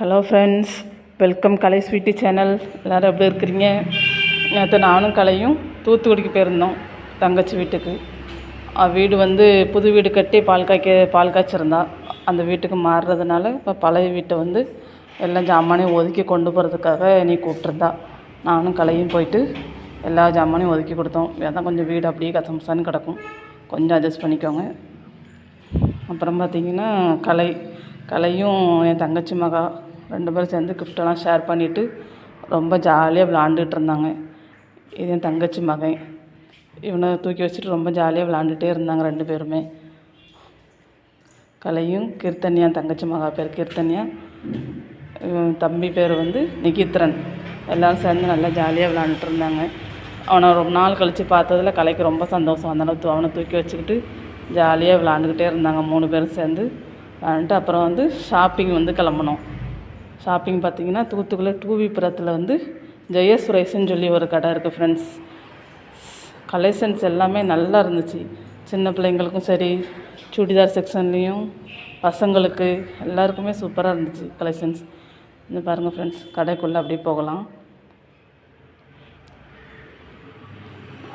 Hello friends welcome Kalai sweet channel. எல்லோரும் எப்படி இருக்கிறீங்க? நேற்று நானும் கலையும் தூத்துக்குடிக்கு போயிருந்தோம் தங்கச்சி வீட்டுக்கு. வீடு வந்து புது வீடு கட்டி பால் காய்க்க பால் காய்ச்சிருந்தா. அந்த வீட்டுக்கு மாறுறதுனால இப்போ பழைய வீட்டை வந்து எல்லா ஜாமானையும் ஒதுக்கி கொண்டு போகிறதுக்காக நீ கூப்பிட்ருந்தா நானும் கலையும் போயிட்டு எல்லா ஜாமானையும் ஒதுக்கி கொடுத்தோம். அதான் கொஞ்சம் வீடு அப்படியே கசம்சான்னு கிடக்கும். கொஞ்சம் அட்ஜஸ்ட் பண்ணிக்கோங்க. அப்புறம் பார்த்தீங்கன்னா கலை கலையும் என் தங்கச்சி மகா ரெண்டு பேரும் சேர்ந்து கிஃப்டெல்லாம் ஷேர் பண்ணிவிட்டு ரொம்ப ஜாலியாக விளாண்டுட்டு இருந்தாங்க. இது என் தங்கச்சி மகன். இவனை தூக்கி வச்சுட்டு ரொம்ப ஜாலியாக விளாண்டுட்டே இருந்தாங்க ரெண்டு பேருமே. கலையும் கீர்த்தன்யா தங்கச்சி மகா பேர் கீர்த்தன்யா. இவன் தம்பி பேர் வந்து நிகித்ரன். எல்லோரும் சேர்ந்து நல்லா ஜாலியாக விளாண்டுட்டு இருந்தாங்க. அவனை ரொம்ப நாள் கழித்து பார்த்ததுல கலைக்கு ரொம்ப சந்தோஷம். அதனால அவனை தூக்கி வச்சுக்கிட்டு ஜாலியாக விளாண்டுக்கிட்டே இருந்தாங்க மூணு பேரும் சேர்ந்து. விளாண்டுட்டு அப்புறம் வந்து ஷாப்பிங் வந்து கிளம்புனோம். ஷாப்பிங் பார்த்தீங்கன்னா தூத்துக்குள்ள டூவிபுரத்தில் வந்து ஜெய சுரேஷ்னு சொல்லி ஒரு கடை இருக்குது ஃப்ரெண்ட்ஸ் கலெக்ஷன்ஸ் எல்லாமே நல்லா இருந்துச்சு. சின்ன பிள்ளைங்களுக்கும் சரி சுடிதார் செக்ஷன்லேயும் பசங்களுக்கு எல்லாருக்குமே சூப்பராக இருந்துச்சு கலெக்ஷன்ஸ் இந்த பாருங்கள் ஃப்ரெண்ட்ஸ் கடைக்குள்ளே அப்படியே போகலாம்.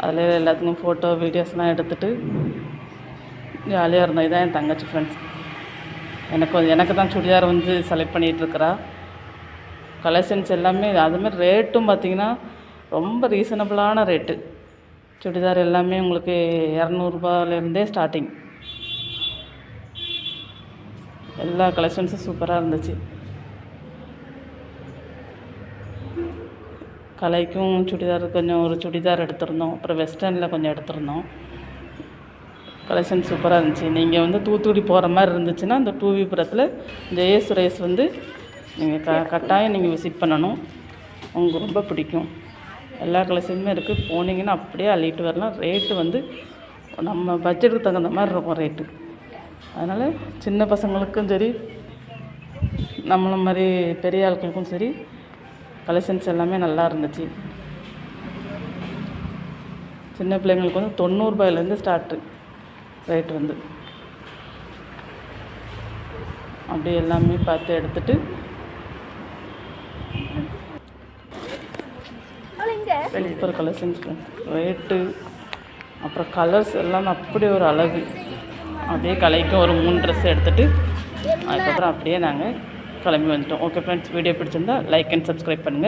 அதில் எல்லாத்துக்கும் ஃபோட்டோ வீடியோஸ்லாம் எடுத்துகிட்டு ஜாலியாக இருந்தோம். இதான் என் தங்கச்சி ஃப்ரெண்ட்ஸ் எனக்கு எனக்கு தான் சுடிதார் வந்து செலக்ட் பண்ணிகிட்ருக்கிறா கலெக்ஷன்ஸ் எல்லாமே அதுமாதிரி ரேட்டும் பார்த்திங்கன்னா ரொம்ப ரீசனபிளான ரேட்டு சுடிதார் எல்லாமே உங்களுக்கு இரநூறுபாலேருந்தே ஸ்டார்டிங் எல்லா கலெக்ஷன்ஸும் சூப்பராக இருந்துச்சு. கலைக்கும் சுடிதார் கொஞ்சம் ஒரு சுடிதார் எடுத்திருந்தோம். அப்புறம் வெஸ்டர்னில் கொஞ்சம் எடுத்திருந்தோம். கலெக்ஷன் சூப்பராக இருந்துச்சு. நீங்கள் வந்து தூத்துக்குடி போகிற மாதிரி இருந்துச்சுன்னா அந்த டூவிபுரத்தில் ஜெய சுரேஷ் வந்து நீங்கள் க கட்டாயம் நீங்கள் விசிட் பண்ணணும். உங்களுக்கு ரொம்ப பிடிக்கும். எல்லா கலெக்ஷனுமே இருக்குது போனீங்கன்னா அப்படியே அள்ளிட்டு வரலாம். ரேட்டு வந்து நம்ம பட்ஜெட்டுக்கு தகுந்த மாதிரி இருக்கும் ரேட்டு. அதனால் சின்ன பசங்களுக்கும் சரி நம்மள மாதிரி பெரிய ஆட்களுக்கும் சரி கலெக்ஷன்ஸ் எல்லாமே நல்லா இருந்துச்சு. சின்ன பிள்ளைங்களுக்கு வந்து தொண்ணூறுபாயிலேருந்து ஸ்டார்ட்டு ரேட் வந்து. அப்படி எல்லாமே பார்த்து எடுத்துட்டு சூப்பர் கலெக்ஷன்ஸ் ரேட்டு அப்புறம் கலர்ஸ் எல்லாம் அப்படி ஒரு அழகு. அப்படியே கலைக்கும் ஒரு மூணு ட்ரெஸ் எடுத்துகிட்டு அதுக்கப்புறம் அப்படியே நாங்கள் கிளம்பி வந்துட்டோம். ஓகே ஃப்ரெண்ட்ஸ் வீடியோ பிடிச்சிருந்தா லைக் அண்ட் சப்ஸ்கிரைப் பண்ணுங்கள்